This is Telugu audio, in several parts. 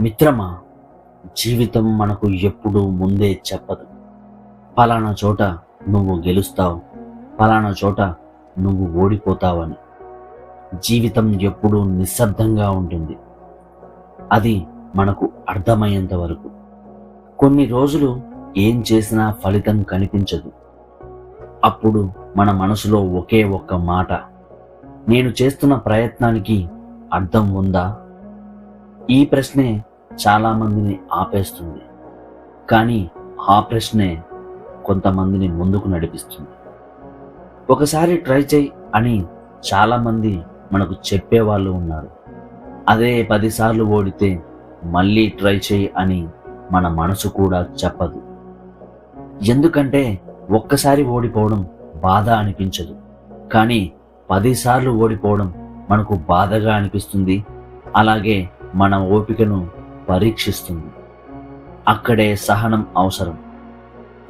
మిత్రమా జీవితం మనకు ఎప్పుడూ ముందే చెప్పదు. పలానా చోట నువ్వు గెలుస్తావు పలానా చోట నువ్వు ఓడిపోతావని. జీవితం ఎప్పుడూ నిశ్శబ్దంగా ఉంటుంది. అది మనకు అర్థమయ్యేంత వరకు. కొన్ని రోజులు ఏం చేసినా ఫలితం కనిపించదు. అప్పుడు మన మనసులో ఒకే ఒక్క మాట. నేను చేస్తున్న ప్రయత్నానికి అర్థం ఉందా? ఈ ప్రశ్నే చాలా మందిని ఆపేస్తుంది. కానీ ఆ ప్రశ్నే కొంతమందిని ముందుకు నడిపిస్తుంది. ఒకసారి ట్రై చేయి అని చాలామంది మనకు చెప్పేవాళ్ళు ఉన్నారు. అదే పదిసార్లు ఓడితే మళ్ళీ ట్రై చేయి అని మన మనసు కూడా చెప్పదు. ఎందుకంటే ఒక్కసారి ఓడిపోవడం బాధ అనిపించదు. కానీ పదిసార్లు ఓడిపోవడం మనకు బాధగా అనిపిస్తుంది. అలాగే మన ఓపికను పరీక్షిస్తుంది. అక్కడే సహనం అవసరం.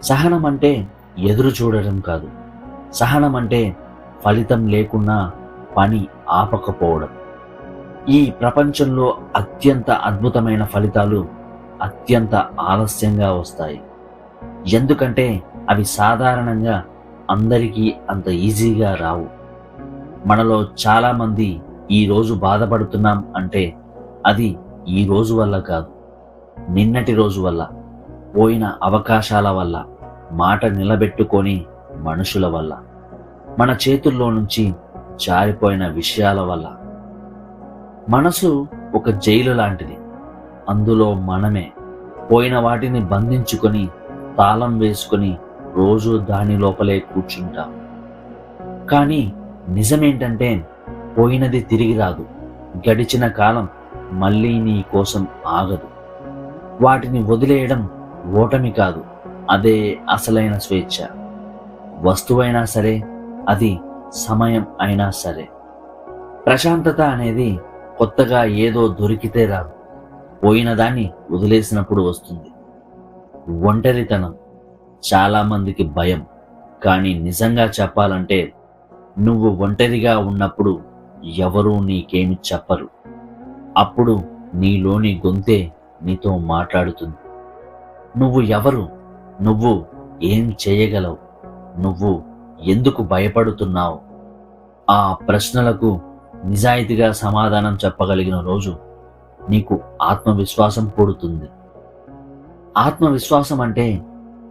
సహనం అంటే ఎదురు చూడడం కాదు. సహనం అంటే ఫలితం లేకున్నా పని ఆపకపోవడం. ఈ ప్రపంచంలో అత్యంత అద్భుతమైన ఫలితాలు అత్యంత ఆలస్యంగా వస్తాయి. ఎందుకంటే అవి సాధారణంగా అందరికీ అంత ఈజీగా రావు. మనలో చాలామంది ఈరోజు బాధపడుతున్నాం అంటే అది ఈ రోజు వల్ల కాదు. నిన్నటి రోజు వల్ల పోయిన అవకాశాల వల్ల మాట నిలబెట్టుకొని మనుషుల వల్ల మన చేతుల్లో నుంచి జారిపోయిన విషయాల వల్ల. మనసు ఒక జైలు లాంటిది. అందులో మనమే పోయిన వాటిని బంధించుకొని తాళం వేసుకొని రోజు దాని లోపలే కూర్చుంటాం. కానీ నిజమేంటంటే పోయినది తిరిగి రాదు. గడిచిన కాలం మళ్ళీ నీ కోసం ఆగదు. వాటిని వదిలేయడం ఓటమి కాదు అదే అసలైన స్వేచ్ఛ. వస్తువైనా సరే అది సమయం అయినా సరే. ప్రశాంతత అనేది కొత్తగా ఏదో దొరికితే రాదు. పోయిన దాన్ని వదిలేసినప్పుడు వస్తుంది. ఒంటరితనం చాలా మందికి భయం. కానీ నిజంగా చెప్పాలంటే నువ్వు ఒంటరిగా ఉన్నప్పుడు ఎవరూ నీకేమి చెప్పరు. అప్పుడు నీలోని గొంతే నీతో మాట్లాడుతుంది. నువ్వు ఎవరు? నువ్వు ఏం చేయగలవు? నువ్వు ఎందుకు భయపడుతున్నావు? ఆ ప్రశ్నలకు నిజాయితీగా సమాధానం చెప్పగలిగిన రోజు నీకు ఆత్మవిశ్వాసం కూడుతుంది ఆత్మవిశ్వాసం అంటే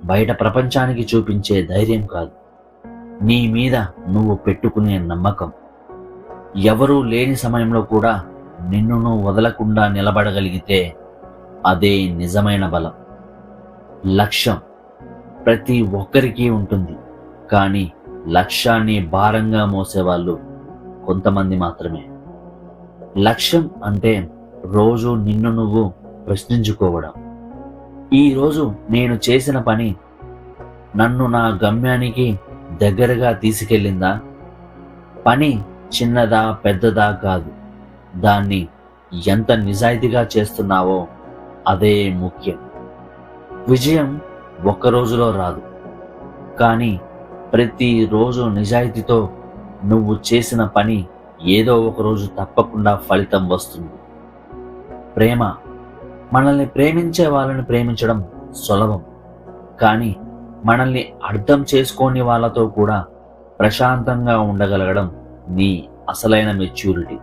బయట ప్రపంచానికి చూపించే ధైర్యం కాదు. నీ మీద నువ్వు పెట్టుకునే నమ్మకం. ఎవరూ లేని సమయంలో కూడా నిన్ను వదలకుండా నిలబడగలిగితే అదే నిజమైన బలం. లక్ష్యం ప్రతి ఒక్కరికి ఉంటుంది కానీ లక్ష్యాన్ని భారంగా మోసేవాళ్ళు కొంతమంది మాత్రమే. లక్ష్యం అంటే రోజు నిన్ను నువ్వు ప్రశ్నించుకోవడం. ఈరోజు నేను చేసిన పని నన్ను నా గమ్యానికి దగ్గరగా తీసుకెళ్ళిందా? పని చిన్నదా పెద్దదా కాదు. దాన్ని ఎంత నిజాయితీగా చేస్తున్నావో అదే ముఖ్యం. విజయం ఒక్క రోజులో రాదు. కానీ ప్రతిరోజు నిజాయితీతో నువ్వు చేసిన పని ఏదో ఒక రోజు తప్పకుండా ఫలితం వస్తుంది. ప్రేమ మనల్ని ప్రేమించే వాళ్ళని ప్రేమించడం సులభం. కానీ మనల్ని అర్థం చేసుకోని వాళ్ళతో కూడా ప్రశాంతంగా ఉండగలగడం నీ అసలైన మెచ్యూరిటీ.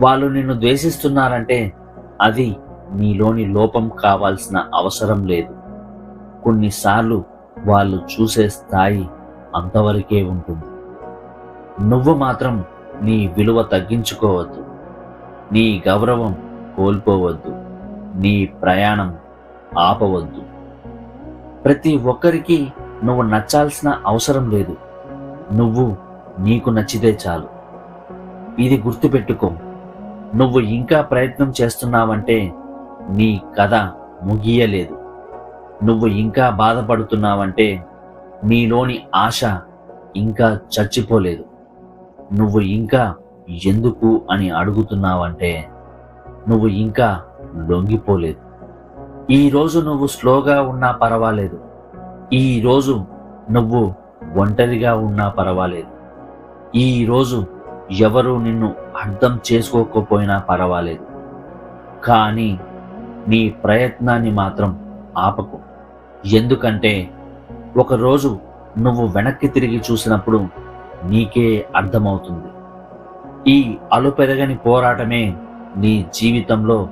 వాళ్ళు నిన్ను ద్వేషిస్తున్నారంటే అది నీలోని లోపం కావాల్సిన అవసరం లేదు. కొన్నిసార్లు వాళ్ళు చూసే స్థాయి అంతవరకే ఉంటుంది. నువ్వు మాత్రం నీ విలువ తగ్గించుకోవద్దు. నీ గౌరవం కోల్పోవద్దు. నీ ప్రయాణం ఆపవద్దు. ప్రతి ఒక్కరికి నువ్వు నచ్చాల్సిన అవసరం లేదు. నువ్వు నీకు నచ్చితే చాలు. ఇది గుర్తుపెట్టుకో. నువ్వు ఇంకా ప్రయత్నం చేస్తున్నావంటే నీ కథ ముగియలేదు. నువ్వు ఇంకా బాధపడుతున్నావంటే నీలోని ఆశ ఇంకా చచ్చిపోలేదు. నువ్వు ఇంకా ఎందుకు అని అడుగుతున్నావంటే నువ్వు ఇంకా లొంగిపోలేదు. ఈరోజు నువ్వు స్లోగా ఉన్నా పర్వాలేదు. ఈరోజు నువ్వు ఒంటరిగా ఉన్నా పర్వాలేదు. ఈరోజు ఎవరు నిన్ను అర్థం చేసుకోకపోయినా పర్వాలేదు. కానీ నీ ప్రయత్నాన్ని మాత్రం ఆపకు. ఎందుకంటే ఒకరోజు నువ్వు వెనక్కి తిరిగి చూసినప్పుడు నీకే అర్థమవుతుంది. ఈ అలుపెరగని పోరాటమే నీ జీవితంలో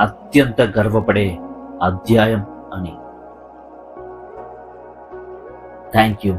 అత్యంత గర్వపడే అధ్యాయం అని. Thank you.